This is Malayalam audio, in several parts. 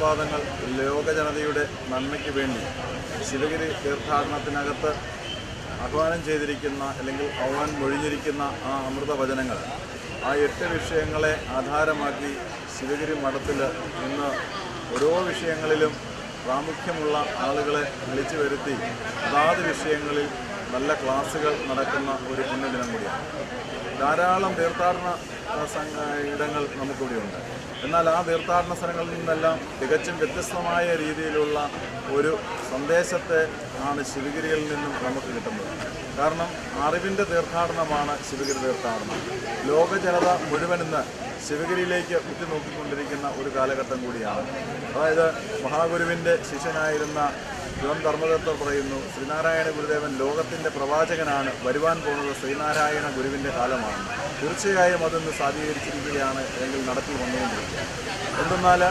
ശ്രീനാരായണ ലോകജനതയുടെ ലോക ജനതയുടെ നന്മയ്ക്ക് വേണ്ടി ശിവഗിരി തീർത്ഥാടനത്തിനകത്ത് ആഹ്വാനം ചെയ്തിരിക്കുന്ന അല്ലെങ്കിൽ ആഹ്വാനം മൊഴിഞ്ഞിരിക്കുന്ന ആ അമൃത വചനങ്ങൾ ആ എട്ട് വിഷയങ്ങളെ ആധാരമാക്കി ശിവഗിരി മഠത്തിൽ ഇന്ന് ഓരോ വിഷയങ്ങളിലും പ്രാമുഖ്യമുള്ള ആളുകളെ വിളിച്ചു വരുത്തി അതാത് വിഷയങ്ങളിൽ നല്ല ക്ലാസ്സുകൾ നടക്കുന്ന ഒരു പുണ്യദിനം കൂടിയാണ്. ധാരാളം തീർത്ഥാടന ഇടങ്ങൾ നമുക്കിവിടെയുണ്ട്. എന്നാൽ ആ തീർത്ഥാടന സ്ഥലങ്ങളിൽ നിന്നെല്ലാം തികച്ചും വ്യത്യസ്തമായ രീതിയിലുള്ള ഒരു സന്ദേശത്തെ ആണ് ശിവഗിരിയിൽ നിന്നും നമുക്ക് കിട്ടുന്നത്. കാരണം അറിവിന്റെ തീർത്ഥാടനമാണ് ശിവഗിരി തീർത്ഥാടനം. ലോക ജനത മുഴുവൻ ഇന്ന് ശിവഗിരിയിലേക്ക് ഉറ്റുനോക്കിക്കൊണ്ടിരിക്കുന്ന ഒരു കാലഘട്ടം കൂടിയാണ്. അതായത് മഹാഗുരുവിന്റെ ശിഷ്യനായിരുന്ന ജോൺ ധർമ്മദത്തർ പറയുന്നു ശ്രീനാരായണ ഗുരുദേവൻ ലോകത്തിന്റെ പ്രവാചകനാണ് വരുവാൻ പോകുന്നത് ശ്രീനാരായണ ഗുരുവിന്റെ കാലമാണ്. തീർച്ചയായും അതൊന്ന് സാധീകരിച്ചിരിക്കുകയാണ് അല്ലെങ്കിൽ നടത്തി വന്നുകൊണ്ടിരിക്കുകയാണ്. എന്തെന്നാൽ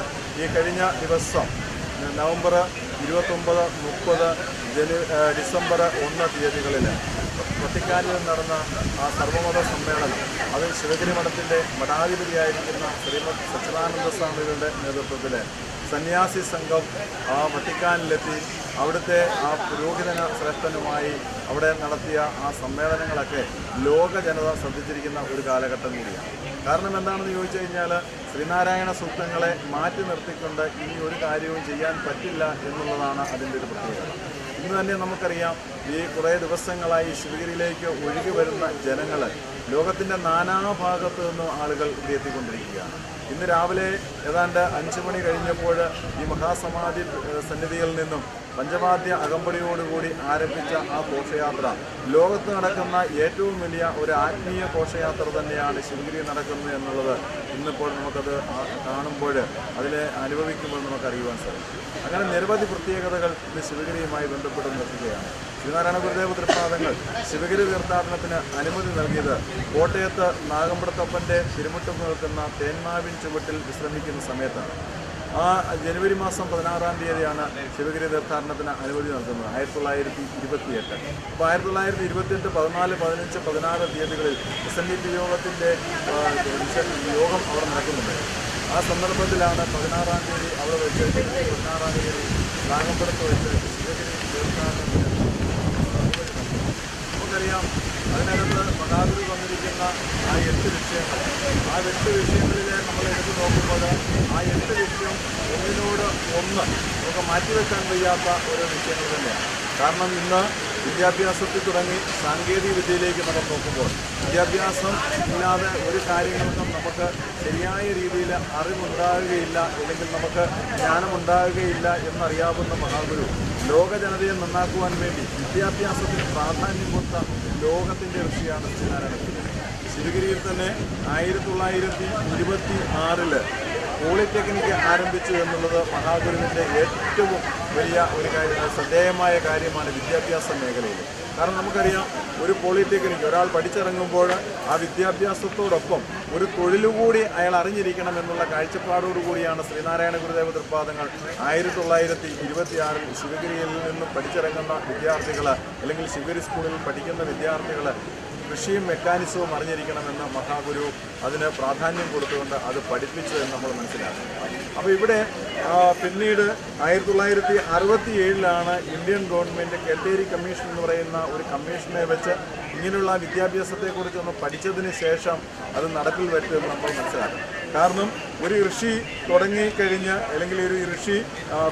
ഈ കഴിഞ്ഞ ദിവസം നവംബർ ഇരുപത്തൊമ്പത് മുപ്പത് ജനു ഡിസംബർ ഒന്ന് തീയതികളിൽ വത്തിക്കാനിൽ നടന്ന ആ സർവമത സമ്മേളനം അതിൽ ശിവഗിരി മഠത്തിന്റെ മഠാധിപതിയായിരിക്കുന്ന ശ്രീമദ് സച്ചിദാനന്ദ സ്വാമികളുടെ നേതൃത്വത്തിൽ സന്യാസി സംഘം ആ വത്തിക്കാനിലെത്തി അവിടുത്തെ ആ പുരോഹിതന ശ്രേഷ്ഠനുമായി അവിടെ നടത്തിയ ആ സമ്മേളനങ്ങളൊക്കെ ലോക ജനത ശ്രദ്ധിച്ചിരിക്കുന്ന ഒരു കാലഘട്ടം കൂടിയാണ്. കാരണം എന്താണെന്ന് ചോദിച്ചു കഴിഞ്ഞാൽ ശ്രീനാരായണ സൂക്തങ്ങളെ മാറ്റി നിർത്തിക്കൊണ്ട് ഇനി ഒരു കാര്യവും ചെയ്യാൻ പറ്റില്ല എന്നുള്ളതാണ് അതിന്റെ ഒരു പ്രത്യേകത. ഇന്ന് തന്നെ നമുക്കറിയാം ഈ കുറേ ദിവസങ്ങളായി ശിവഗിരിയിലേക്ക് ഒഴുകി വരുന്ന ജനങ്ങൾ ലോകത്തിന്റെ നാനാഭാഗത്തു നിന്നും ആളുകൾ ഇവിടെ എത്തിക്കൊണ്ടിരിക്കുകയാണ്. ഇന്ന് രാവിലെ ഏതാണ്ട് അഞ്ചു മണി കഴിഞ്ഞപ്പോൾ ഈ മഹാസമാധി സന്നിധിയിൽ നിന്നും പഞ്ചവാദ്യ അകമ്പടിയോടുകൂടി ആരംഭിച്ച ആ ഘോഷയാത്ര ലോകത്ത് നടക്കുന്ന ഏറ്റവും വലിയ ഒരു ആത്മീയ ഘോഷയാത്ര തന്നെയാണ് ശിവഗിരി നടക്കുന്നത് എന്നുള്ളത് ഇന്നിപ്പോൾ നമുക്കത് കാണുമ്പോൾ അതിനെ അനുഭവിക്കുമ്പോൾ നമുക്കറിയുവാൻ സാധിക്കും. അങ്ങനെ നിരവധി പ്രത്യേകതകൾ ഇന്ന് ശിവഗിരിയുമായി ബന്ധപ്പെട്ട് നിർത്തുകയാണ്. ശ്രീനാരായണ ഗുരുദേവ തൃപ്പാദങ്ങൾ ശിവഗിരി തീർത്ഥാടനത്തിന് അനുമതി നൽകിയത് കോട്ടയത്ത് നാഗമ്പടത്തപ്പന്റെ തിരുമുട്ടം നിൽക്കുന്ന തേന്മാവിൻ ചുവട്ടിൽ വിശ്രമിക്കുന്ന സമയത്താണ്. ആ ജനുവരി മാസം പതിനാറാം തീയതിയാണ് ശിവഗിരി തീർത്ഥാടനത്തിന് അനുമതി നൽകുന്നത്. ആയിരത്തി തൊള്ളായിരത്തി ഇരുപത്തിയെട്ട് അപ്പോൾ ആയിരത്തി തൊള്ളായിരത്തി ഇരുപത്തിയെട്ട് പതിനാല് പതിനഞ്ച് പതിനാറ് തീയതികളിൽ എസ് എൻ ഡി പി യോഗത്തിന്റെ യോഗം അവിടെ നടക്കുന്നുണ്ട്. ആ സന്ദർഭത്തിലാണ് പതിനാറാം തീയതി അവിടെ വെച്ച് പതിനാറാം തീയതി നാഗമ്പടത്ത് വെച്ച് ശിവഗിരി തീർത്ഥാടനത്തിന് നമുക്കറിയാം. അതിനകത്ത് പതാകൃതി വന്നിരിക്കുന്ന ആ എട്ട് വിഷയങ്ങൾ ആ എട്ട് വിഷയങ്ങളിലെ നമ്മൾ എടുത്തു നോക്കുമ്പോൾ ആ എട്ട് വിഷയം ഒന്നിനോട് ഒന്ന് നമുക്ക് മാറ്റിവെക്കാൻ വയ്യാത്ത ഓരോ വിഷയങ്ങൾ തന്നെയാണ്. കാരണം ഇന്ന് വിദ്യാഭ്യാസത്തിൽ തുടങ്ങി സാങ്കേതിക വിദ്യയിലേക്ക് നമ്മൾ നോക്കുമ്പോൾ വിദ്യാഭ്യാസം ഇല്ലാതെ ഒരു കാര്യങ്ങൾക്കും നമുക്ക് ശരിയായ രീതിയിൽ അറിവുണ്ടാകുകയില്ല അല്ലെങ്കിൽ നമുക്ക് ജ്ഞാനമുണ്ടാകുകയില്ല എന്നറിയാവുന്ന മഹാഗുരു ലോക ജനതയെ നന്നാക്കുവാൻ വേണ്ടി വിദ്യാഭ്യാസത്തിന് പ്രാധാന്യം കൊടുത്ത ലോകത്തിന്റെ ഋഷിയാണ് ശ്രീനാരായണ ഗുരു ശിവഗിരിയിൽ തന്നെ ആയിരത്തി തൊള്ളായിരത്തി ഇരുപത്തി ആറിൽ പോളിടെക്നിക്ക് ആരംഭിച്ചു എന്നുള്ളത് മഹാഗുരുവിന്റെ ഏറ്റവും വലിയ ഒരു കാര്യം ശ്രദ്ധേയമായ കാര്യമാണ് വിദ്യാഭ്യാസ മേഖലയിൽ കാരണം നമുക്കറിയാം ഒരു പോളിടെക്നിക്ക് ഒരാൾ പഠിച്ചിറങ്ങുമ്പോൾ ആ വിദ്യാഭ്യാസത്തോടൊപ്പം ഒരു തൊഴിലുകൂടി അയാൾ അറിഞ്ഞിരിക്കണം എന്നുള്ള കാഴ്ചപ്പാടോടുകൂടിയാണ് ശ്രീനാരായണ ഗുരുദേവ തൃപ്പാദങ്ങൾ ആയിരത്തി തൊള്ളായിരത്തി ഇരുപത്തിയാറിൽ ശിവഗിരിയിൽ നിന്നും പഠിച്ചിറങ്ങുന്ന വിദ്യാർത്ഥികൾ അല്ലെങ്കിൽ ശിവഗിരി സ്കൂളിൽ പഠിക്കുന്ന വിദ്യാർത്ഥികൾ കൃഷിയും മെക്കാനിസവും അറിഞ്ഞിരിക്കണമെന്ന മഹാഗുരു അതിന് പ്രാധാന്യം കൊടുത്തുകൊണ്ട് അത് പഠിപ്പിച്ചു എന്ന് നമ്മൾ മനസ്സിലാക്കും. അപ്പോൾ ഇവിടെ പിന്നീട് ആയിരത്തി തൊള്ളായിരത്തി അറുപത്തി ഏഴിലാണ് ഇന്ത്യൻ ഗവൺമെന്റ് കെട്ടേരി കമ്മീഷൻ എന്ന് പറയുന്ന ഒരു കമ്മീഷനെ വെച്ച് ഇങ്ങനെയുള്ള വിദ്യാഭ്യാസത്തെക്കുറിച്ചൊന്ന് പഠിച്ചതിന് ശേഷം അത് നടപ്പിൽ വരുത്തുമെന്ന് നമ്മൾ മനസ്സിലാക്കും കാരണം ഒരു കൃഷി തുടങ്ങിക്കഴിഞ്ഞ് അല്ലെങ്കിൽ ഒരു കൃഷി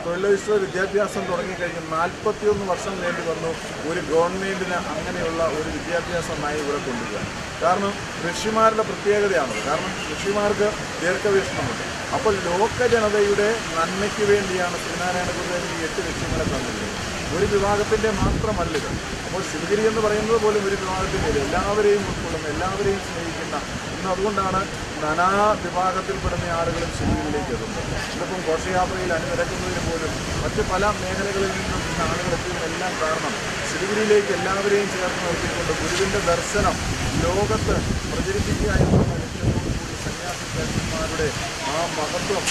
തൊഴിലധിഷ്ഠിത വിദ്യാഭ്യാസം തുടങ്ങിക്കഴിഞ്ഞ് നാൽപ്പത്തിയൊന്ന് വർഷം വേണ്ടി വന്നു ഒരു ഗവൺമെന്റിന് അങ്ങനെയുള്ള ഒരു വിദ്യാഭ്യാസമായി ഇവിടെ കൊണ്ടുവരിക. കാരണം കൃഷിമാരുടെ പ്രത്യേകതയാണത് കാരണം കൃഷിമാർക്ക് ദീർഘവീക്ഷണമുണ്ട്. അപ്പോൾ ലോക ജനതയുടെ നന്മയ്ക്ക് വേണ്ടിയാണ് ശ്രീനാരായണ ഗുരുദേവൻ ഈ എട്ട് ലക്ഷ്യങ്ങളെ തന്നിരിക്കുന്നത്. ഒരു വിഭാഗത്തിന്റെ മാത്രമല്ല ഇത് അപ്പോൾ ശിവഗിരി എന്ന് പറയുന്നത് പോലും ഒരു വിഭാഗത്തിന്റെ. എല്ലാവരെയും ഉൾക്കൊള്ളുന്ന എല്ലാവരെയും സ്നേഹിക്കുന്ന ഇന്ന് അതുകൊണ്ടാണ് നാനാ വിഭാഗത്തിൽപ്പെടുന്ന ആളുകളും ശിവഗിരിയിലേക്ക് എത്തുന്നത് ഇതിപ്പം ഘോഷയാത്രയിൽ അണിനിരക്കുന്നതിന് പോലും മറ്റ് പല മേഖലകളിൽ നിന്നും ഇന്ന് ആളുകൾ എത്തിയതിനെല്ലാം കാരണം ശിവഗിരിയിലേക്ക് എല്ലാവരെയും ചേർത്ത് നിർത്തിക്കൊണ്ട് ഗുരുവിന്റെ ദർശനം ലോകത്ത് പ്രചരിപ്പിക്കുക എന്നുള്ള സന്യാസിമാരുടെ ആ മഹത്വം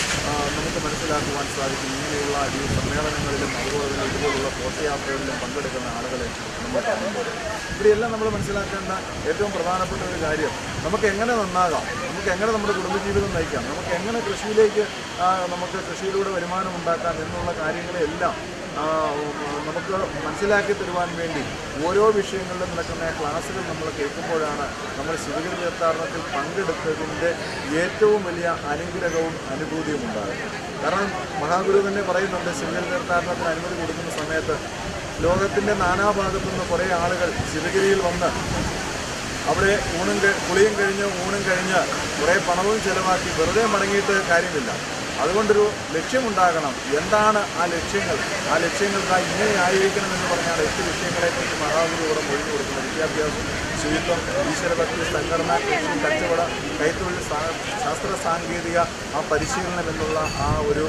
നമുക്ക് മനസ്സിലാക്കുവാൻ സാധിക്കും. ഇങ്ങനെയുള്ള ഈ സമ്മേളനങ്ങളിലും അതുപോലെ തന്നെ ഇതുപോലുള്ള ഘോഷയാത്രകളിലും പങ്കെടുക്കുന്ന ആളുകളെ നമ്മൾ കാണുമ്പോൾ. ഇവിടെയെല്ലാം നമ്മൾ മനസ്സിലാക്കേണ്ട ഏറ്റവും പ്രധാനപ്പെട്ട ഒരു കാര്യം നമുക്ക് എങ്ങനെ നന്നാകാം? നമുക്ക് എങ്ങനെ നമ്മുടെ കുടുംബജീവിതം നയിക്കാം? നമുക്ക് എങ്ങനെ കൃഷിയിലേക്ക് നമുക്ക് കൃഷിയിലൂടെ വരുമാനം ഉണ്ടാക്കാം? എന്നുള്ള കാര്യങ്ങളെല്ലാം നമുക്ക് മനസ്സിലാക്കി തരുവാൻ വേണ്ടി ഓരോ വിഷയങ്ങളിലും നടക്കുന്ന ക്ലാസ്സുകൾ നമ്മൾ കേൾക്കുമ്പോഴാണ് നമ്മൾ ശിവഗിരി തീർത്ഥാടനത്തിൽ പങ്കെടുത്തതിന്റെ ഏറ്റവും വലിയ അനുഗ്രഹവും അനുഭൂതിയും ഉണ്ടാകുന്നത്. കാരണം മഹാഗുരു തന്നെ പറയുന്നുണ്ട് ശിവഗിരി തീർത്ഥാടനത്തിന് അനുമതി കൊടുക്കുന്ന സമയത്ത് ലോകത്തിന്റെ നാനാഭാഗത്തു നിന്ന് കുറേ ആളുകൾ ശിവഗിരിയിൽ വന്ന് അവിടെ ഊണും കുളിയും കഴിഞ്ഞ് ഊണും കഴിഞ്ഞ് കുറേ പണവും ചിലവാക്കി വെറുതെ മടങ്ങിയിട്ട് കാര്യമില്ല. അതുകൊണ്ടൊരു ലക്ഷ്യമുണ്ടാകണം. എന്താണ് ആ ലക്ഷ്യങ്ങൾ? ആ ലക്ഷ്യങ്ങൾക്കായി ഇങ്ങനെ ആയിരിക്കണം എന്ന് പറഞ്ഞാൽ എട്ട് ലക്ഷ്യങ്ങളെക്കുറിച്ച് മഹാഗുരുവിടെ മൊഴിഞ്ഞു കൊടുക്കുന്നത് വിദ്യാഭ്യാസം ശുചിത്വം ഈശ്വരഭക്തി സംഘടന കൃഷി കച്ചവടം കൈത്തൊഴിൽ ശാസ്ത്ര സാങ്കേതിക ആ പരിശീലനം എന്നുള്ള ആ ഒരു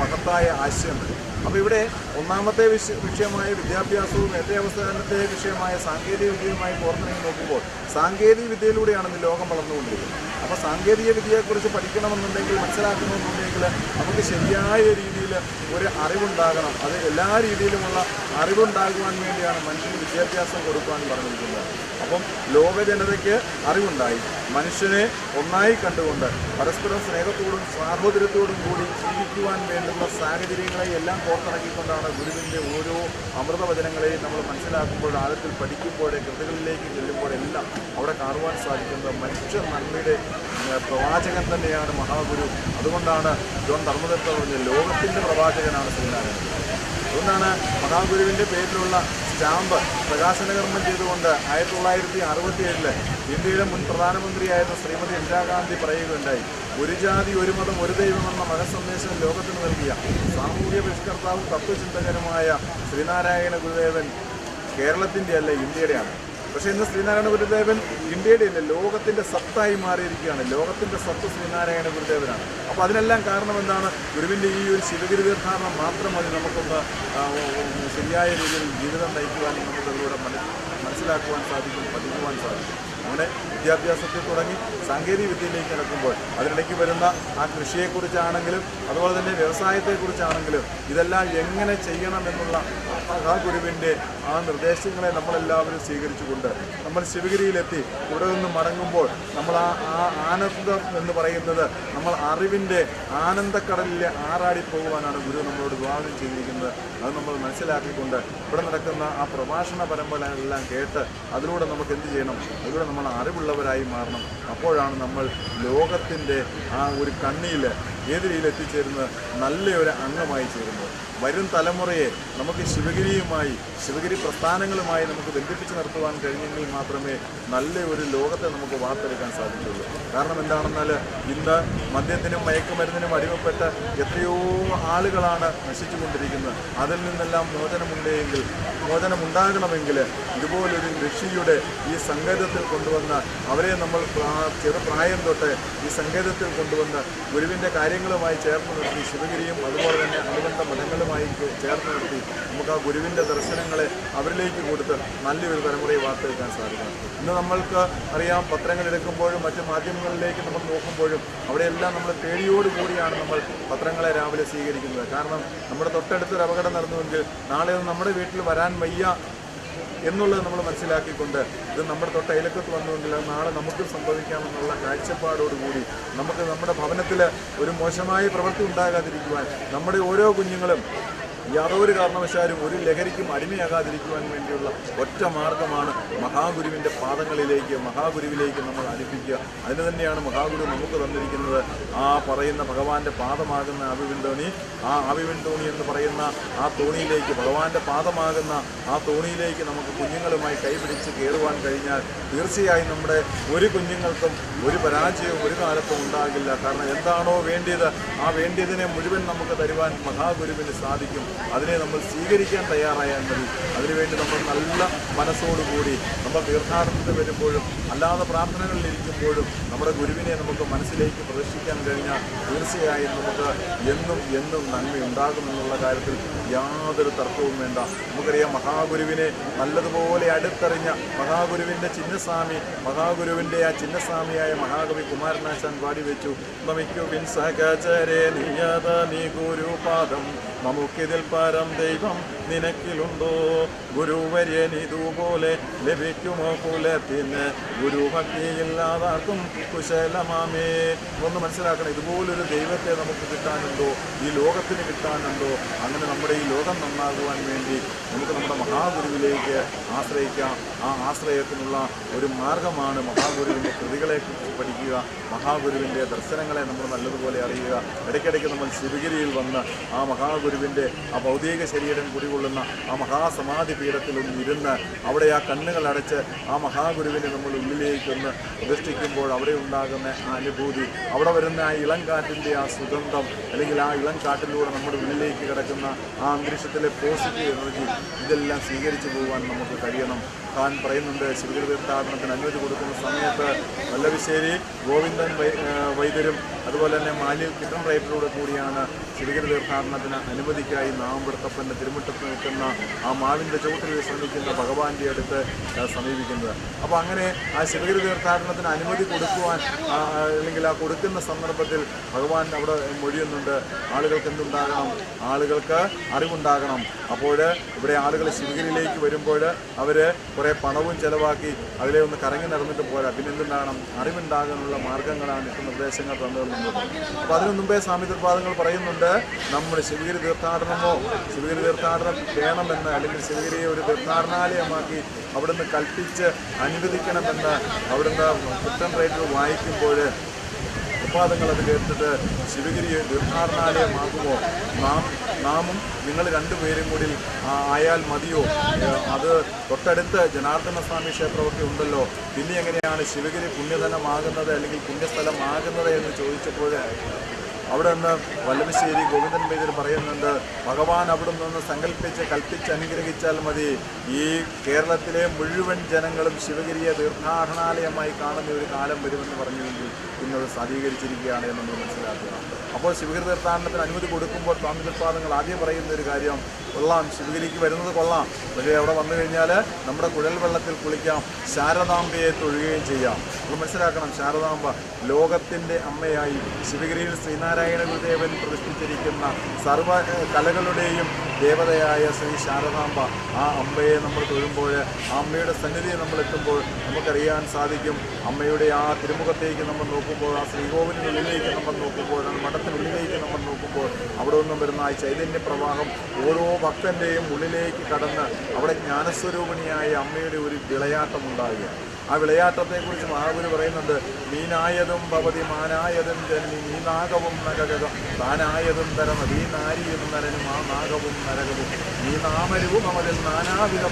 മഹത്തായ ആശയം. അപ്പോൾ ഇവിടെ ഒന്നാമത്തെ വിഷ വിഷയമായ വിദ്യാഭ്യാസവും ഏറ്റവും അവസാനത്തെ വിഷയമായ സാങ്കേതിക വിദ്യയുമായി പുറത്തിറങ്ങി നോക്കുമ്പോൾ സാങ്കേതിക വിദ്യയിലൂടെയാണ് ഇന്ന് ലോകം വളർന്നുകൊണ്ടിരിക്കുന്നത്. അപ്പോൾ സാങ്കേതിക വിദ്യയെക്കുറിച്ച് പഠിക്കണമെന്നുണ്ടെങ്കിൽ മനസ്സിലാക്കണമെന്നുണ്ടെങ്കിൽ നമുക്ക് ശരിയായ രീതിയിൽ ഒരു അറിവുണ്ടാകണം. അത് എല്ലാ രീതിയിലുമുള്ള അറിവുണ്ടാകുവാൻ വേണ്ടിയാണ് മനുഷ്യന് വിദ്യാഭ്യാസം കൊടുക്കുവാൻ പറഞ്ഞിരിക്കുന്നത്. അപ്പം ലോക ജനതയ്ക്ക് അറിവുണ്ടായി. മനുഷ്യനെ ഒന്നായി കണ്ടുകൊണ്ട് പരസ്പരം സ്നേഹത്തോടും സാഹോദര്യത്തോടും കൂടി ജീവിക്കുവാൻ വേണ്ടുന്ന സാഹചര്യങ്ങളെ എല്ലാം പുറത്തിറക്കിക്കൊണ്ടാണ് ഗുരുവിന്റെ ഓരോ അമൃതവചനങ്ങളെയും നമ്മൾ മനസ്സിലാക്കുമ്പോൾ ആഴത്തിൽ പഠിക്കുമ്പോഴേ കൃതികളിലേക്ക് ചെല്ലുമ്പോഴെല്ലാം അവിടെ കാണുവാൻ സാധിക്കുന്നത് മനുഷ്യ നന്മയുടെ പ്രവാചകൻ തന്നെയാണ് മഹാഗുരു. അതുകൊണ്ടാണ് ജോൺ ധർമ്മദത്ത പറഞ്ഞത് ലോകത്തിന്റെ പ്രവാചകനാണ് ശ്രീനാരായണ അതുകൊണ്ടാണ് മഹാഗുരുവിന്റെ പേരിലുള്ള സ്റ്റാമ്പ് പ്രകാശനകർമ്മം ചെയ്തുകൊണ്ട് ആയിരത്തി തൊള്ളായിരത്തി അറുപത്തി ഏഴിൽ ഇന്ത്യയുടെ മുൻ പ്രധാനമന്ത്രിയായിരുന്ന ശ്രീമതി ഇന്ദിരാഗാന്ധി പറയുകയുണ്ടായി ഒരു ജാതി ഒരു മതം ഒരു ദൈവം എന്ന മഹസന്ദേശം ലോകത്തിന് നൽകിയ സാമൂഹ്യ പരിഷ്കർത്താവും തത്വചിന്തകനുമായ ശ്രീനാരായണ ഗുരുദേവൻ കേരളത്തിന്റെ അല്ല ഇന്ത്യയുടെയാണ്. പക്ഷേ ഇന്ന് ശ്രീനാരായണ ഗുരുദേവൻ ഇന്ത്യയുടെ അല്ല ലോകത്തിന്റെ സത്തായി മാറിയിരിക്കുകയാണ്. ലോകത്തിന്റെ സത്ത് ശ്രീനാരായണ ഗുരുദേവനാണ്. അപ്പോൾ അതിനെല്ലാം കാരണം എന്താണ്? ഗുരുവിന്റെ ഈ ഒരു ശിവഗിരി തീർത്ഥാടനം മാത്രം മതി നമുക്കൊന്ന് ശരിയായ രീതിയിൽ ജീവിതം നയിക്കുവാനും നമുക്കതിലൂടെ മന- മനസ്സിലാക്കുവാൻ സാധിക്കും പഠിക്കുവാൻ സാധിക്കും. അങ്ങനെ വിദ്യാഭ്യാസത്തിൽ തുടങ്ങി സാങ്കേതിക വിദ്യയിലേക്ക് കിടക്കുമ്പോൾ അതിനിടയ്ക്ക് വരുന്ന ആ കൃഷിയെക്കുറിച്ചാണെങ്കിലും അതുപോലെ തന്നെ വ്യവസായത്തെക്കുറിച്ചാണെങ്കിലും ഇതെല്ലാം എങ്ങനെ ചെയ്യണമെന്നുള്ള ആ ഗുരുവിന്റെ ആ നിർദ്ദേശങ്ങളെ നമ്മളെല്ലാവരും സ്വീകരിച്ചുകൊണ്ട് നമ്മൾ ശിവഗിരിയിലെത്തി ഇവിടെ നിന്ന് മടങ്ങുമ്പോൾ നമ്മൾ ആ ആ ആനന്ദം എന്ന് പറയുന്നത് നമ്മൾ അറിവിന്റെ ആനന്ദക്കടലിലെ ആറാടി പോകുവാനാണ് ഗുരു നമ്മളോട് വിവാഹം ചെയ്തിരിക്കുന്നത്. അത് നമ്മൾ മനസ്സിലാക്കിക്കൊണ്ട് ഇവിടെ നടക്കുന്ന ആ പ്രഭാഷണ പരമ്പരകളെല്ലാം കേട്ട് അതിലൂടെ നമുക്ക് എന്ത് ചെയ്യണം? അതിലൂടെ നമ്മൾ അറിവുള്ളവരായി മാറണം. അപ്പോഴാണ് നമ്മൾ ലോകത്തിന്റെ ആ ഒരു കണ്ണിയിൽ ഏത് രീതിയിൽ എത്തിച്ചേരുന്നത്? നല്ലൊരു അംഗമായി ചേരുന്നത്. വരും തലമുറയെ നമുക്ക് ശിവഗിരിയുമായി ശിവഗിരി പ്രസ്ഥാനങ്ങളുമായി നമുക്ക് ബന്ധിപ്പിച്ച് നിർത്തുവാൻ കഴിഞ്ഞെങ്കിൽ മാത്രമേ നല്ല ഒരു ലോകത്തെ നമുക്ക് വാർത്തെടുക്കാൻ സാധിക്കുള്ളൂ കാരണം എന്താണെന്നാൽ ഇന്ന് മദ്യത്തിനും മയക്കുമരുന്നിനും അടിമപ്പെട്ട എത്രയോ ആളുകളാണ് നശിച്ചുകൊണ്ടിരിക്കുന്നത്. അതിൽ നിന്നെല്ലാം മോചനമുണ്ടെങ്കിൽ മോചനമുണ്ടാകണമെങ്കിൽ ഇതുപോലൊരു ഋഷിയുടെ ഈ സങ്കേതത്തിൽ കൊണ്ടുവന്ന് അവരെ നമ്മൾ പ്രാ- ചെറുപ്രായം തൊട്ട് ഈ സങ്കേതത്തിൽ കൊണ്ടുവന്ന് ഗുരുവിന്റെ കാര്യങ്ങളുമായി ചേർന്ന് നിർത്തി ശിവഗിരിയും അതുപോലെ തന്നെ അനുബന്ധ മതങ്ങളുമായി കേ- ചേർത്ത് നിർത്തി നമുക്ക് ആ ഗുരുവിന്റെ ദർശനങ്ങളെ അവരിലേക്ക് കൊടുത്ത് നല്ലൊരു തലമുറയെ വാർത്തെടുക്കാൻ സാധിക്കണം. ഇന്ന് നമ്മൾക്ക് അറിയാം പത്രങ്ങൾ എടുക്കുമ്പോഴും മറ്റ് മാധ്യമങ്ങളിലേക്ക് നമ്മൾ നോക്കുമ്പോഴും അവിടെയെല്ലാം നമ്മൾ പേടിയോടുകൂടിയാണ് നമ്മൾ പത്രങ്ങളെ രാവിലെ സ്വീകരിക്കുന്നത്. കാരണം നമ്മുടെ തൊട്ടടുത്തൊരു അപകടം നടന്നുവെങ്കിൽ നാളെ നമ്മുടെ വീട്ടിൽ വരാൻ വയ്യ എന്നുള്ളത് നമ്മൾ മനസ്സിലാക്കിക്കൊണ്ട് ഇത് നമ്മുടെ തൊട്ട് അയലക്കത്ത് അത് നാളെ നമുക്ക് സംഭവിക്കാമെന്നുള്ള കാഴ്ചപ്പാടോടുകൂടി നമുക്ക് നമ്മുടെ ഭവനത്തിൽ ഒരു മോശമായ പ്രവൃത്തി ഉണ്ടാകാതിരിക്കുവാൻ നമ്മുടെ ഓരോ കുഞ്ഞുങ്ങളും യാതൊരു കാരണവശാലും ഒരു ലഹരിക്കും അടിമയാകാതിരിക്കുവാൻ വേണ്ടിയുള്ള ഒറ്റ മാർഗമാണ് മഹാഗുരുവിന്റെ പാദങ്ങളിലേക്ക് മഹാഗുരുവിലേക്ക് നമ്മൾ അടുപ്പിക്കുക. അതിന് തന്നെയാണ് മഹാഗുരു നമുക്ക് തന്നിരിക്കുന്നത്. ആ പറയുന്ന ഭഗവാന്റെ പാദമാകുന്ന ആവിവിൻ തോണി ആ ആവിവിൻ തോണി എന്ന് പറയുന്ന ആ തോണിയിലേക്ക് ഭഗവാന്റെ പാദമാകുന്ന ആ തോണിയിലേക്ക് നമുക്ക് കുഞ്ഞുങ്ങളുമായി കൈപിടിച്ച് കയറുവാൻ കഴിഞ്ഞാൽ തീർച്ചയായും നമ്മുടെ ഒരു കുഞ്ഞുങ്ങൾക്കും ഒരു പരാജയവും ഒരു കാലത്തും ഉണ്ടാകില്ല. കാരണം എന്താണോ വേണ്ടിയത് ആ വേണ്ടിയതിനെ മുഴുവൻ നമുക്ക് തരുവാൻ മഹാഗുരുവിന് സാധിക്കും. അതിനെ നമ്മൾ സ്വീകരിക്കാൻ തയ്യാറായാൽ മതി അതിനുവേണ്ടി നമ്മൾ നല്ല മനസ്സോടുകൂടി നമ്മൾ തീർത്ഥാടനത്തിന് വരുമ്പോഴും അല്ലാതെ പ്രാർത്ഥനകളിൽ ഇരിക്കുമ്പോഴും നമ്മുടെ ഗുരുവിനെ നമുക്ക് മനസ്സിലേക്ക് പ്രദർശിക്കാൻ കഴിഞ്ഞാൽ തീർച്ചയായും നമുക്ക് എന്നും എന്നും നന്മയുണ്ടാകുമെന്നുള്ള കാര്യത്തിൽ യാതൊരു തർക്കവും വേണ്ട. നമുക്കറിയാം മഹാഗുരുവിനെ നല്ലതുപോലെ അടുത്തറിഞ്ഞ മഹാഗുരുവിന്റെ ചിന്നസ്വാമി മഹാഗുരുവിന്റെ ആ ചിന്നസ്വാമിയായ മഹാകവി കുമാരനാശാൻ പാടി വെച്ചു നമിക്കുവിൻ സഹചരേ നിയത നീ ഗുരുപാദം നമുക്കിതിൽ പരം ദൈവം നിനക്കിലുണ്ടോ? ഗുരുവര്യനിതുപോലെ ലഭിക്കുമോ കുലത്തിന്? ഗുരുഭക്തിയില്ലാതാർക്കും കുശലമാമേ. ഒന്ന് മനസ്സിലാക്കണം ഇതുപോലൊരു ദൈവത്തെ നമുക്ക് കിട്ടാനുണ്ടോ? ഈ ലോകത്തിന് കിട്ടാനുണ്ടോ? അങ്ങനെ നമ്മുടെ ഈ ലോകം നന്നാകുവാൻ വേണ്ടി നമുക്ക് നമ്മുടെ മഹാഗുരുവിലേക്ക് ആശ്രയിക്കാം. ആ ആശ്രയത്തിനുള്ള ഒരു മാർഗമാണ് മഹാഗുരുവിന്റെ കൃതികളെ പഠിക്കുക മഹാഗുരുവിന്റെ ദർശനങ്ങളെ നമ്മൾ നല്ലതുപോലെ അറിയുക. ഇടയ്ക്കിടയ്ക്ക് നമ്മൾ ശിവഗിരിയിൽ വന്ന് ആ മഹാഗുരുവിന്റെ ആ ഭൗതിക ശരീരം കുടികൊള്ളുന്ന ആ മഹാസമാധി പീഠത്തിലൊന്ന് ഇരുന്ന് അവിടെ ആ കണ്ണുകൾ അടച്ച് ആ മഹാഗുരുവിനെ നമ്മൾ ഉള്ളിലേക്കൊന്ന് പ്രതിഷ്ഠിക്കുമ്പോൾ അവിടെ ഉണ്ടാകുന്ന ആ അനുഭൂതി അവിടെ വരുന്ന ആ ഇളം കാറ്റിന്റെ ആ സുഗന്ധം അല്ലെങ്കിൽ ആ ഇളം കാറ്റിലൂടെ നമ്മുടെ ഉള്ളിലേക്ക് കിടക്കുന്ന ആ അന്തരീക്ഷത്തിലെ പോസിറ്റീവ് എനർജി ഇതെല്ലാം സ്വീകരിച്ചു പോകാൻ നമുക്ക് കഴിയണം. താൻ പറയുന്നുണ്ട് ശിവഗിരി തീർത്ഥാടനത്തിന് അനുമതി കൊടുക്കുന്ന സമയത്ത് വല്ലവിശ്ശേരി ഗോവിന്ദൻ വൈദ്യരും അതുപോലെ തന്നെ മാലി കിട്ടൺ റൈറ്ററോട് കൂടിയാണ് ശിവഗിരി തീർത്ഥാടനത്തിന് അനുമതിക്കായി നാമ്പെടുത്തപ്പന്റെ തിരുമുറ്റത്ത് നിൽക്കുന്ന ആ മാവിന്റെ ചുവട്ടിൽ വിശ്രമിക്കുന്ന ഭഗവാന്റെ അടുത്ത് സമീപിക്കുന്നത്. അപ്പോൾ അങ്ങനെ ആ ശിവഗിരി തീർത്ഥാടനത്തിന് അനുമതി കൊടുക്കുവാൻ അല്ലെങ്കിൽ ആ കൊടുക്കുന്ന സന്ദർഭത്തിൽ ഭഗവാൻ അവിടെ മൊഴിയുന്നുണ്ട് ആളുകൾക്ക് എന്തുണ്ടാകണം? ആളുകൾക്ക് അറിവുണ്ടാകണം. അപ്പോൾ ഇവിടെ ആളുകൾ ശിവഗിരിയിലേക്ക് വരുമ്പോൾ അവർ കുറേ പണവും ചിലവാക്കി അതിലെ ഒന്ന് കറങ്ങി നടന്നിട്ട് പോരാ. പിന്നെന്തുണ്ടാകണം അറിവുണ്ടാകാനുള്ള മാർഗങ്ങളാണ് ഇപ്പോൾ നിർദ്ദേശങ്ങൾ തന്നിരുന്നത് അപ്പോൾ അതിനു മുമ്പേ സ്വാമി പറയുന്നുണ്ട് നമ്മൾ ശിവഗിരി തീർത്ഥാടനമോ ശിവഗിരി തീർത്ഥാടനം വേണമെന്ന് അല്ലെങ്കിൽ ശിവഗിരിയെ ഒരു തീർത്ഥാടനാലയമാക്കി അവിടുന്ന് കൽപ്പിച്ച് അനുവദിക്കണമെന്ന് അവിടുന്ന് കുറ്റം റേറ്റ് വായിക്കുമ്പോൾ ഉപാദങ്ങൾ അത് കേട്ടിട്ട് ശിവഗിരി തീർത്ഥാടനാലയമാകുമോ? നാം നാമും നിങ്ങൾ രണ്ടുപേരും കൂടി ആയാൽ മതിയോ? അത് തൊട്ടടുത്ത് ജനാർദ്ദന സ്വാമി ക്ഷേത്രമൊക്കെ ഉണ്ടല്ലോ. പിന്നെ എങ്ങനെയാണ് ശിവഗിരി പുണ്യധനമാകുന്നത് അല്ലെങ്കിൽ പുണ്യസ്ഥലമാകുന്നത് എന്ന് ചോദിച്ചപ്പോൾ അവിടെ നിന്ന് വല്ലമശ്ശേരി ഗോവിന്ദൻ വൈദ്യർ പറയുന്നുണ്ട് ഭഗവാൻ അവിടെ നിന്ന് സങ്കല്പിച്ച് കൽപ്പിച്ച് അനുഗ്രഹിച്ചാൽ മതി. ഈ കേരളത്തിലെ മുഴുവൻ ജനങ്ങളും ശിവഗിരിയെ തീർത്ഥാടനാലയമായി കാണുന്ന ഒരു കാലം വരുമെന്ന് പറഞ്ഞുവെങ്കിൽ ഇന്നത് സാധീകരിച്ചിരിക്കുകയാണ് എന്ന് നമ്മൾ അപ്പോൾ ശിവഗിരി തീർത്ഥാടനത്തിന് അനുമതി കൊടുക്കുമ്പോൾ സ്വാമി തീർത്ഥാടനങ്ങൾ ആദ്യം പറയുന്ന ഒരു കാര്യം കൊള്ളാം ശിവഗിരിക്ക് വരുന്നത് കൊള്ളാം. പക്ഷേ അവിടെ വന്നു കഴിഞ്ഞാൽ നമ്മുടെ കുഴൽ വെള്ളത്തിൽ കുളിക്കാം ശാരദാംബയെ തൊഴുകയും ചെയ്യാം. നമ്മൾ മനസ്സിലാക്കണം ശാരദാംബ ലോകത്തിന്റെ അമ്മയായി ശിവഗിരിയിൽ ശ്രീനാരായണ ഗുരുദേവൻ പ്രതിഷ്ഠിച്ചിരിക്കുന്ന സർവ ഏഹ്, കലകളുടെയും ദേവതയായ ശ്രീ ശാരദാംബ ആ അമ്മയെ നമ്മൾ തൊഴുമ്പോൾ ആ അമ്മയുടെ സന്നിധിയെ നമ്മൾ എത്തുമ്പോൾ നമുക്കറിയാൻ സാധിക്കും. അമ്മയുടെ ആ തിരുമുഖത്തേക്ക് നമ്മൾ നോക്കുമ്പോൾ ആ ശ്രീകോവിലിനുള്ളിലേക്ക് നമ്മൾ നോക്കുമ്പോൾ ആ മഠത്തിനുള്ളിലേക്ക് നമ്മൾ നോക്കുമ്പോൾ അവിടെ നിന്നും വരുന്ന ആ ചൈതന്യ പ്രവാഹം ഓരോ ഭക്തന്റെയും ഉള്ളിലേക്ക് കടന്ന് അവിടെ ജ്ഞാനസ്വരൂപിണിയായ അമ്മയുടെ ഒരു വിളയാട്ടം ഉണ്ടാകുകയാണ് ആ വിളയാട്ടത്തെക്കുറിച്ച് മഹാഗുരു പറയുന്നുണ്ട് മീനായതും ഭവതി മാനായതും ജനനി നീ നാഗവും നഗകം താനായതും തരണം നീ നാരിയും നരനും ആ നാഗവും നരകവും നീ നാമരവും അവരിൽ നാനാവിധ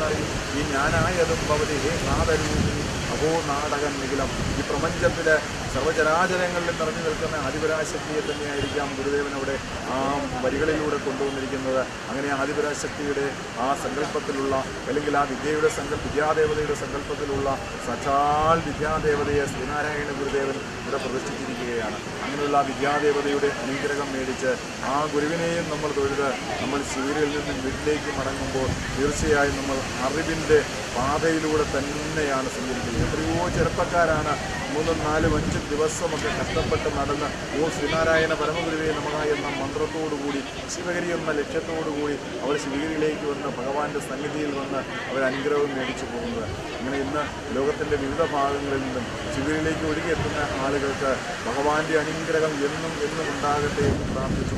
നരയും ഈ ഞാനായതും ഭവതി ഹേ നാദരൂപിണി അഹോ നാടകൻ നിഖിലം. ഈ പ്രപഞ്ചത്തിലെ സർവചരാചരങ്ങളിൽ നിറഞ്ഞു നിൽക്കുന്ന ആദിപരാശക്തിയെ തന്നെയായിരിക്കാം ഗുരുദേവൻ അവിടെ ആ വരികളിലൂടെ കൊണ്ടുവന്നിരിക്കുന്നത്. അങ്ങനെ ആദിപരാശക്തിയുടെ ആ സങ്കല്പത്തിലുള്ള അല്ലെങ്കിൽ ആ വിദ്യയുടെ സങ്കല്പ വിദ്യാദേവതയുടെ സങ്കല്പത്തിലുള്ള സചാൽ വിദ്യാദേവതയെ ശ്രീനാരായണ ഗുരുദേവൻ ഇവിടെ പ്രതിഷ്ഠിച്ചിരിക്കുകയാണ് അങ്ങനെയുള്ള വിദ്യാദേവതയുടെ അനുഗ്രഹം മേടിച്ച് ആ ഗുരുവിനെയും നമ്മൾ തൊഴുത് നമ്മൾ സൂര്യയിൽ നിന്നും വീട്ടിലേക്ക് മടങ്ങുമ്പോൾ തീർച്ചയായും നമ്മൾ അറിവിന്റെ പാതയിലൂടെ തന്നെയാണ് സഞ്ചരിക്കുന്നത്. എത്രയോ ചെറുപ്പക്കാരാണ് മൂന്നും നാലും അഞ്ചും ദിവസമൊക്കെ കഷ്ടപ്പെട്ട് നടന്ന് ഓ ശ്രീനാരായണ പരമഗുരുവേ നമ എന്ന മന്ത്രത്തോടുകൂടി ശിവഗിരി എന്ന ലക്ഷ്യത്തോടുകൂടി അവർ ശിവഗിരിയിലേക്ക് വന്ന് ഭഗവാന്റെ സന്നിധിയിൽ വന്ന് അവർ അനുഗ്രഹം മേടിച്ചു പോകുന്നത്. അങ്ങനെ ഇന്ന് ലോകത്തിന്റെ വിവിധ ഭാഗങ്ങളിൽ നിന്നും ശിവഗിരിയിലേക്ക് ഒഴുകിയെത്തുന്ന ആളുകൾക്ക് ഭഗവാന്റെ അനുഗ്രഹം എന്നും എന്നും ഉണ്ടാകട്ടെ എന്ന് പ്രാർത്ഥിച്ചു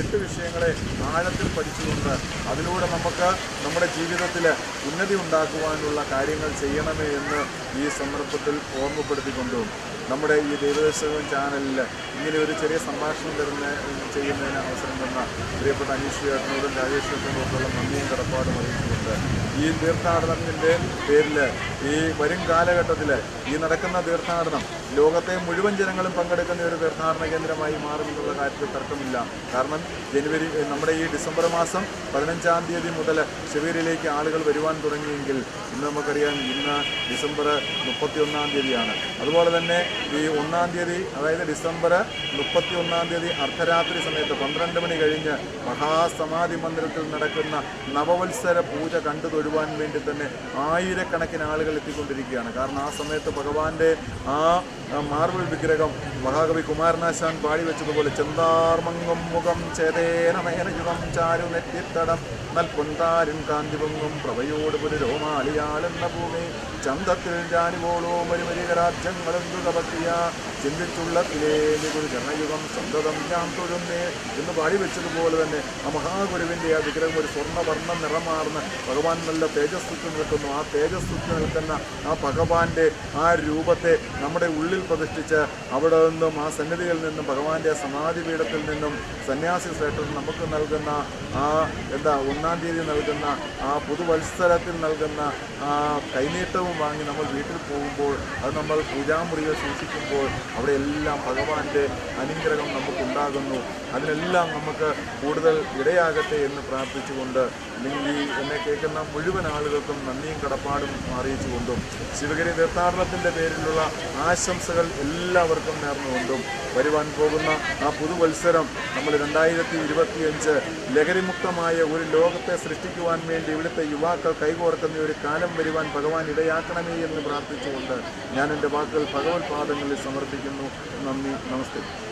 എട്ട് വിഷയങ്ങളെ ആഴത്തിൽ പഠിച്ചുകൊണ്ട് അതിലൂടെ നമുക്ക് നമ്മുടെ ജീവിതത്തിൽ ഉന്നതി ഉണ്ടാക്കുവാനുള്ള കാര്യങ്ങൾ ചെയ്യണമേ എന്ന് ഈ സന്ദർഭത്തിൽ ഓർമ്മപ്പെടുത്തിക്കൊണ്ടും നമ്മുടെ ഈ ദൈവദർശകം ചാനലിൽ ഇങ്ങനെ ഒരു ചെറിയ സംഭാഷണം തരുന്ന ചെയ്യുന്നതിന് അവസരം തന്ന പ്രിയപ്പെട്ട അനീഷ് ചേട്ടനോടും രാജേഷ് ചേട്ടനോടുള്ള നന്ദിയും കടപ്പാടും അറിയിച്ചുകൊണ്ട് ഈ തീർത്ഥാടനത്തിന്റെ പേരിൽ ഈ വരും കാലഘട്ടത്തിൽ ഈ നടക്കുന്ന തീർത്ഥാടനം ലോകത്തെ മുഴുവൻ ജനങ്ങളും പങ്കെടുക്കുന്ന ഒരു തീർത്ഥാടന കേന്ദ്രമായി മാറുമെന്നുള്ള കാര്യത്തിൽ തർക്കമില്ല. കാരണം ജനുവരി നമ്മുടെ ഈ ഡിസംബർ മാസം പതിനഞ്ചാം തീയതി മുതൽ ശിവഗിരിയിലേക്ക് ആളുകൾ വരുവാൻ തുടങ്ങിയെങ്കിൽ ഇന്ന് നമുക്കറിയാം ഇന്ന് ഡിസംബർ മുപ്പത്തി ഒന്നാം തീയതിയാണ്. അതുപോലെ തന്നെ ഈ ഒന്നാം തീയതി അതായത് ഡിസംബർ മുപ്പത്തി ഒന്നാം തീയതി അർദ്ധരാത്രി സമയത്ത് പന്ത്രണ്ട് മണി കഴിഞ്ഞ് മഹാസമാധി മന്ദിരത്തിൽ നടക്കുന്ന നവവത്സര പൂജ കണ്ടു തൊഴുവാൻ വേണ്ടി തന്നെ ആയിരക്കണക്കിന് ആളുകൾ എത്തിക്കൊണ്ടിരിക്കുകയാണ്. കാരണം ആ സമയത്ത് ഭഗവാന്റെ ആ മാർബിൾ വിഗ്രഹം മഹാകവി കുമാരനാശാൻ പാടി വെച്ചതുപോലെ മുഖം ചേതേന നയനയുഗം ചാരു നെറ്റിത്തടം നൽപൊന്താരും കാന്തി പൊങ്ങും പ്രഭയോട് പുരുരോമാലിയാളെന്ന ഭൂമി. ചന്തത്തിൽ ജാനിപോളോ മരുമരികരാജ്യങ്ങളെന്തു കപക്രിയ ചിന്തിച്ചുള്ളത്തിലേ ഒരു ജനയുഗം സന്തതം ഞാൻ തൊഴുന്നേ എന്ന് പാടി വെച്ചതുപോലെ തന്നെ ആ മഹാഗുരുവിന്റെ ആ വിഗ്രഹം ഒരു സ്വർണവർണം നിറമാർന്ന് ഭഗവാൻ നല്ല തേജസ്വിക്ക് നിൽക്കുന്നു. ആ തേജസ്വിക്ക് നിൽക്കുന്ന ആ ഭഗവാന്റെ ആ രൂപത്തെ നമ്മുടെ ഉള്ളിൽ പ്രതിഷ്ഠിച്ച് അവിടെ നിന്നും ആ സന്നിധിയിൽ നിന്നും ഭഗവാന്റെ സമാധി പീഠത്തിൽ നിന്നും സന്യാസി ശ്രേഷ്ഠൻ നമുക്ക് നൽകുന്ന ആ എന്താ ഒന്നാം തീയതി നൽകുന്ന ആ പുതുവത്സരത്തിൽ നൽകുന്ന ആ കൈനീട്ടവും വാങ്ങി നമ്മൾ വീട്ടിൽ പോകുമ്പോൾ അത് നമ്മൾ പൂജാമുറികൾ സൂക്ഷിക്കുമ്പോൾ അവിടെ എല്ലാം ഭഗവാന്റെ അനുഗ്രഹം നമുക്കുണ്ടാകുന്നു. അതിനെല്ലാം നമുക്ക് കൂടുതൽ ഇടയാകട്ടെ എന്ന് പ്രാർത്ഥിച്ചുകൊണ്ട് അല്ലെങ്കിൽ എന്നെ കേൾക്കുന്ന മുഴുവൻ ആളുകൾക്കും നന്ദിയും കടപ്പാടും അറിയിച്ചുകൊണ്ടും ശിവഗിരി തീർത്ഥാടനത്തിന്റെ പേരിലുള്ള ആശംസകൾ എല്ലാവർക്കും നേർന്നുകൊണ്ടും വരുവാൻ പോകുന്ന ആ പുതുവത്സരം നമ്മൾ രണ്ടായിരത്തി ഇരുപത്തിയഞ്ച് ലഹരിമുക്തമായ ഒരു ലോകത്തെ സൃഷ്ടിക്കുവാൻ വേണ്ടി ഇവിടുത്തെ യുവാക്കൾ കൈകോർക്കുന്ന ഒരു കാലം വരുവാൻ ഭഗവാൻ ഇടയാക്കണമേ എന്ന് പ്രാർത്ഥിച്ചുകൊണ്ട് ഞാൻ എന്റെ വാക്കുകൾ ഭഗവത് പാദങ്ങളിൽ സമർപ്പിക്കുന്നു. നന്ദി നമസ്തേ.